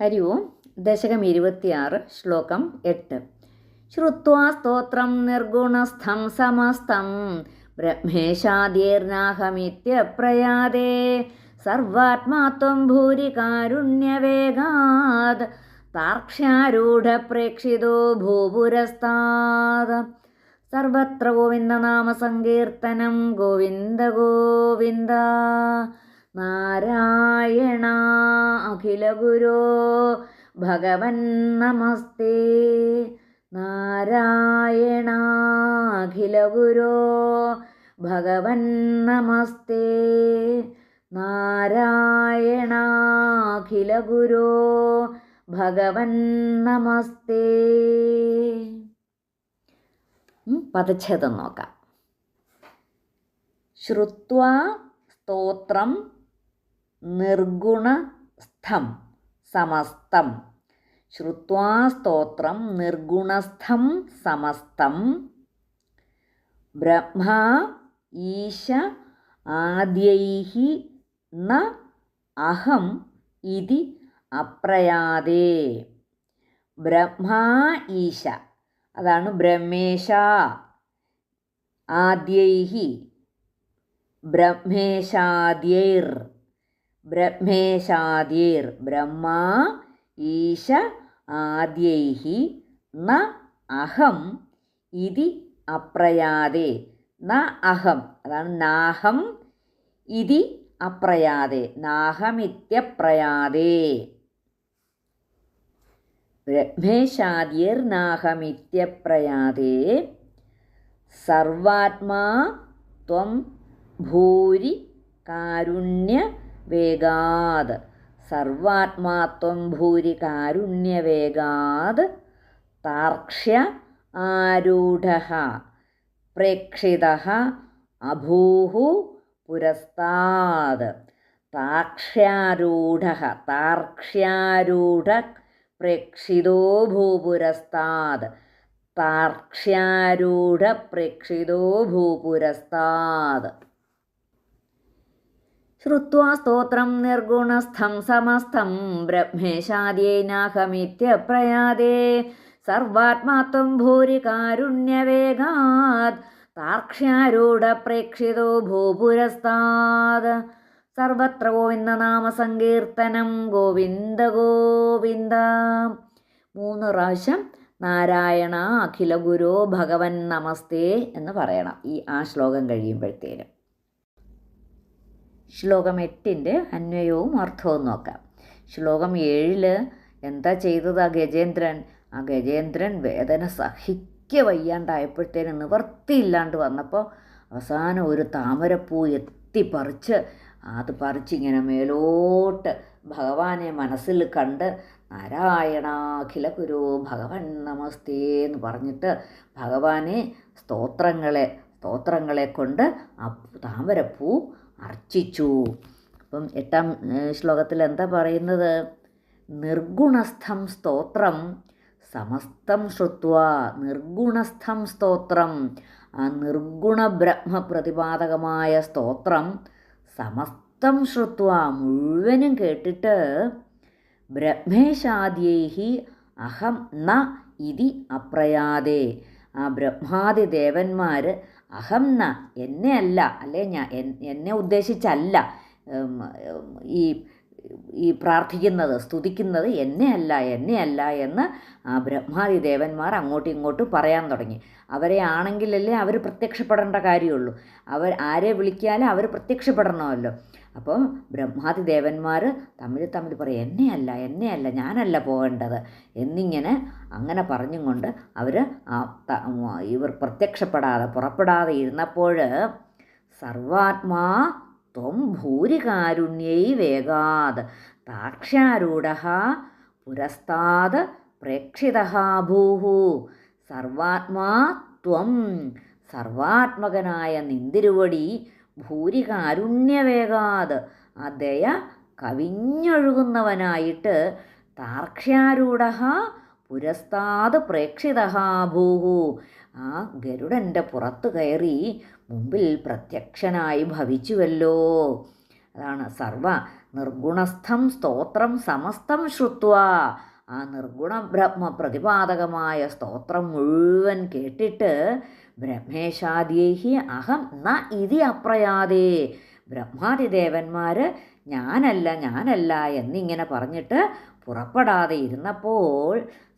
ഹരി ഓം. ദശകം ഇരുപത്തിയാറ് ശ്ലോകം എട്ട്. ശ്രുവാ സ്തോത്രം നിർഗുണസ്ഥം സമസ്തം. ബ്രഹ്മേശാദീർനാഹമിത്യപ്രയാതേ സർവാത്മാത്വം ഭൂരി കാരുണ്യവേഗാത് താർക്ഷ്യാരൂഢപ്രേക്ഷിതോ ഭൂപുരസ്താത് സർവത്ര ഗോവിന്ദനാമസങ്കീർത്തനം ഗോവിന്ദ ഗോവിന്ദ. നാരായണ അഖിലഗുരോ ഭഗവൻ നമസ്തേ. നാരായണ അഖിലഗുരോ ഭഗവൻ നമസ്തേ. നാരായണ അഖിലഗുരോ ഭഗവൻ നമസ്തേ. പദച്ഛേദം നോക്കാം. ശ്രുത്വ സ്തോത്രം നിർഗുണസ്ഥം സമസ്തം. ശ്രുവാ സ്തോത്രം നിർഗുണസ്ഥം സമസ്തം. ബ്രഹ്മ ഈശ ആദ്യൈ ന അഹം ഇതി അപ്രയാതേ ബ്രഹ്മാ ഈശ. അതാണ് ബ്രഹ്മേശ. ആദ്യൈ ബ്രഹ്മേശാദ്യൈർ. ബ്രഹ്മേശാദ്യൈർ ബ്രഹ്മാ ഈശ ആദ്യൈഹി ന അഹം ഇതി അപ്രയാതെ ന അഹം അതാണ് നാഹം ഇതി അപ്രയാതേ നാഹമിത്യപ്രയാതേ ബ്രഹ്മേശാദ്യർനാഹമിത്യപ്രയാതേ സർവാത്മാ ത്വം ഭൂരി കാരുണ്യവേഗാത് സർവാത്മാത്വം ഭൂരി കാരുണ്യവേഗാത്. താർക്ഷ്യ ആരൂഢ. പ്രേക്ഷിത അഭൂഹു പുരസ്താത്. താക്ഷ്യാരൂഢ താർക്ഷ്യാരൂഢ പ്രേക്ഷിതോ ഭൂപുരസ്താത് താർക്ഷ്യാരൂഢ പ്രേക്ഷിതോ ഭൂപുരസ്താത് ശ്രുത്വാ സ്തോത്രം നിർഗുണസ്ഥം സമസ്തം ബ്രഹ്മേശാദ്യേനാഹമിത്യപ്രയാതേ സർവാത്മാത്വം ഭൂരി കാരുണ്യവേഗാത് താർക്ഷ്യാരൂഢപ്രേക്ഷിതോ ഭൂപുരസ്താത് സർവത്ര ഗോവിന്ദ നാമസങ്കീർത്തനം ഗോവിന്ദ ഗോവിന്ദ. മൂന്ന് പ്രാവശ്യം നാരായണ അഖില ഗുരോ ഭഗവൻ നമസ്തേ എന്ന് പറയണം ഈ ആ ശ്ലോകം കഴിയുമ്പോഴത്തേനും. ശ്ലോകം എട്ടിന്റെ അന്വയവും അർത്ഥവും നോക്കാം. ശ്ലോകം ഏഴിൽ എന്താ ചെയ്തത് ആ ഗജേന്ദ്രൻ? ആ ഗജേന്ദ്രൻ വേദന സഹിക്ക വയ്യാണ്ടായപ്പോഴത്തേന് നിവർത്തിയില്ലാണ്ട് വന്നപ്പോൾ അവസാനം ഒരു താമരപ്പൂ എത്തിപ്പറിച്ച് അത് പറിച്ചിങ്ങനെ മേലോട്ട് ഭഗവാനെ മനസ്സിൽ കണ്ട് നാരായണ അഖില ഗുരു ഭഗവൻ നമസ്തേ എന്ന് പറഞ്ഞിട്ട് ഭഗവാനെ സ്തോത്രങ്ങളെ സ്തോത്രങ്ങളെ കൊണ്ട് ആ താമരപ്പൂ അർച്ചിച്ചു. അപ്പം എട്ടാം ശ്ലോകത്തിൽ എന്താ പറയുന്നത്? നിർഗുണസ്ഥം സ്തോത്രം സമസ്തം ശ്രുത്വ നിർഗുണസ്ഥം സ്തോത്രം ആ നിർഗുണ ബ്രഹ്മ പ്രതിപാദകമായ സ്തോത്രം സമസ്തം ശ്രുത്വ മുഴുവനും കേട്ടിട്ട് ബ്രഹ്മേശാദ്യൈഹി അഹം ന ഇതി അപ്രയാതെ ആ ബ്രഹ്മാദി ദേവന്മാർ അഹം ന എന്നെ അല്ല അല്ലേ ഞാൻ എന്നെ ഉദ്ദേശിച്ചല്ല. ഈ ഈ പ്രാർത്ഥിക്കുന്നത് സ്തുതിക്കുന്നത് എന്നെയല്ല എന്നെയല്ല എന്ന് ആ ബ്രഹ്മാദി ദേവന്മാർ അങ്ങോട്ടും ഇങ്ങോട്ടും പറയാൻ തുടങ്ങി. അവരെ ആണെങ്കിലല്ലേ അവർ പ്രത്യക്ഷപ്പെടേണ്ട കാര്യമുള്ളൂ. അവർ ആരെ വിളിക്കാലും അവർ പ്രത്യക്ഷപ്പെടണമല്ലോ. അപ്പോൾ ബ്രഹ്മാതി ദേവന്മാർ തമ്മിൽ തമ്മിൽ പറയും എന്നെയല്ല എന്നെയല്ല ഞാനല്ല പോകേണ്ടത്. എന്നിങ്ങനെ അങ്ങനെ പറഞ്ഞും കൊണ്ട് അവർ ഇവർ പ്രത്യക്ഷപ്പെടാതെ പുറപ്പെടാതെ ഇരുന്നപ്പോൾ സർവാത്മാ ത്വം ഭൂരികാരുണ്യൈ വേഗാത് താക്ഷാരൂഢ പുരസ്താത് പ്രേക്ഷിത ഭൂഹു സർവാത്മാ ത്വം സർവാത്മകനായ നിന്തിരുവടി ഭൂരികാരുണ്യവേഗാത് ആ ദയ കവിഞ്ഞൊഴുകുന്നവനായിട്ട് താർക്ഷ്യാരൂഢ പുരസ്താത് പ്രേക്ഷിത ഭൂഹു. ആ ഗരുഡന്റെ പുറത്തു കയറി മുമ്പിൽ പ്രത്യക്ഷനായി ഭവിച്ചുവല്ലോ. അതാണ് സർവ നിർഗുണസ്ഥം സ്തോത്രം സമസ്തം ശ്രുത്വ. ആ നിർഗുണ ബ്രഹ്മ പ്രതിപാദകമായ സ്തോത്രം മുഴുവൻ കേട്ടിട്ട് ബ്രഹ്മേശാദ്യേഹി അഹം ന ഇതി അപ്രയാതേ ബ്രഹ്മാതിദേവന്മാർ ഞാനല്ല ഞാനല്ല എന്നിങ്ങനെ പറഞ്ഞിട്ട് പുറപ്പെടാതെ ഇരുന്നപ്പോൾ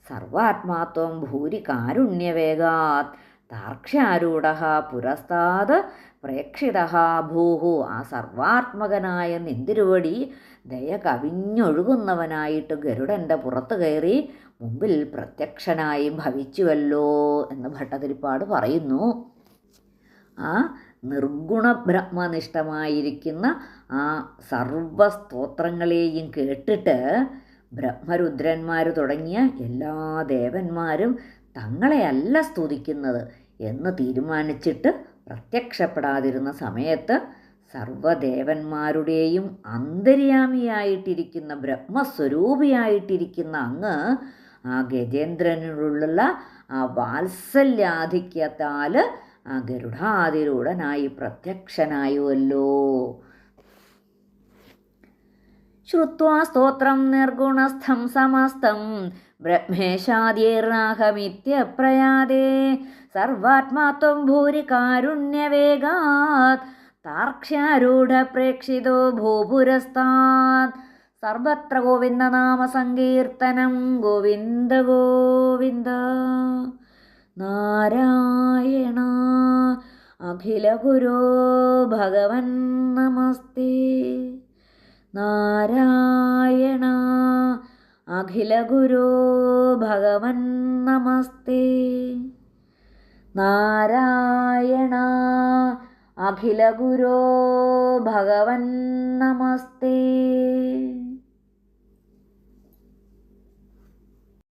സർവാത്മാത്വം ഭൂരി കാരുണ്യവേഗാത് താർക്ഷ്യാരൂഢ പുരസ്താത് പ്രേക്ഷിത ഭൂഹു. ആ സർവാത്മകനായ നിന്തിരുവടി ദയ കവിഞ്ഞൊഴുകുന്നവനായിട്ട് ഗരുഡന്റെ പുറത്തു കയറി മുമ്പിൽ പ്രത്യക്ഷനായി ഭവിച്ചുവല്ലോ എന്ന് ഭട്ടതിരിപ്പാട് പറയുന്നു. ആ നിർഗുണ ബ്രഹ്മനിഷ്ഠമായിരിക്കുന്ന ആ സർവസ്തോത്രങ്ങളെയും കേട്ടിട്ട് ബ്രഹ്മരുദ്രന്മാർ തുടങ്ങിയ എല്ലാ ദേവന്മാരും തങ്ങളെയല്ല സ്തുതിക്കുന്നത് എന്ന് തീരുമാനിച്ചിട്ട് പ്രത്യക്ഷപ്പെടാതിരുന്ന സമയത്ത് സർവദേവന്മാരുടെയും അന്തര്യാമിയായിട്ടിരിക്കുന്ന ബ്രഹ്മസ്വരൂപിയായിട്ടിരിക്കുന്ന അങ്ങ് ആ ഗജേന്ദ്രനുള്ള ആ വാത്സല്യാധിക്യത്താൽ ആ ഗരുഡാതിരൂഢനായി പ്രത്യക്ഷനായുവല്ലോ. ശ്രുത്വാ സ്തോത്രം നിർഗുണസ്ഥം സമസ്തം ബ്രഹ്മേശാദ്യേർനാഹമിത്യപ്രയാതേ സർവാത്മാത്വം ഭൂരി കാരുണ്യവേഗാത് താർക്ഷ്യാരൂഢപ്രേക്ഷിതോ ഭൂപുരസ്താത് സർവത്ര ഗോവിന്ദനാമ സങ്കീർത്തനം ഗോവിന്ദ ഗോവിന്ദ നാരായണ അഖില ഗുരോ ഭഗവൻ നമസ്തേ നാരായണ. അഖില ഗുരോ ഭഗവൻ നമസ്തേ. നാരായണ അഖില ഗുരോ ഭഗവൻ നമസ്തേ.